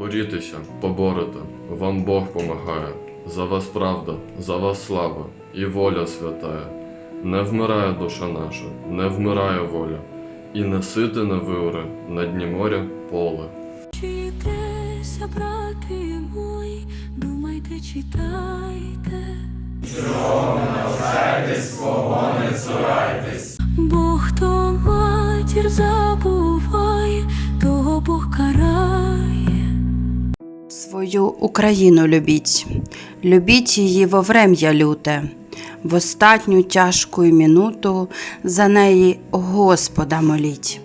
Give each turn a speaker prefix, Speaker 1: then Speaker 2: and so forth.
Speaker 1: борітеся, поборете, вам Бог помагає. За вас правда, за вас слава і воля святая. Не вмирає душа наша, не вмирає воля, і не сите не виуре на дні моря поле.
Speaker 2: Вчитеся, брати мої, думайте, читайте. Бо хто матір забуває,
Speaker 3: Свою Україну любіть, любіть її во врем'я люте, в остатню тяжку минуту за неї Господа моліть.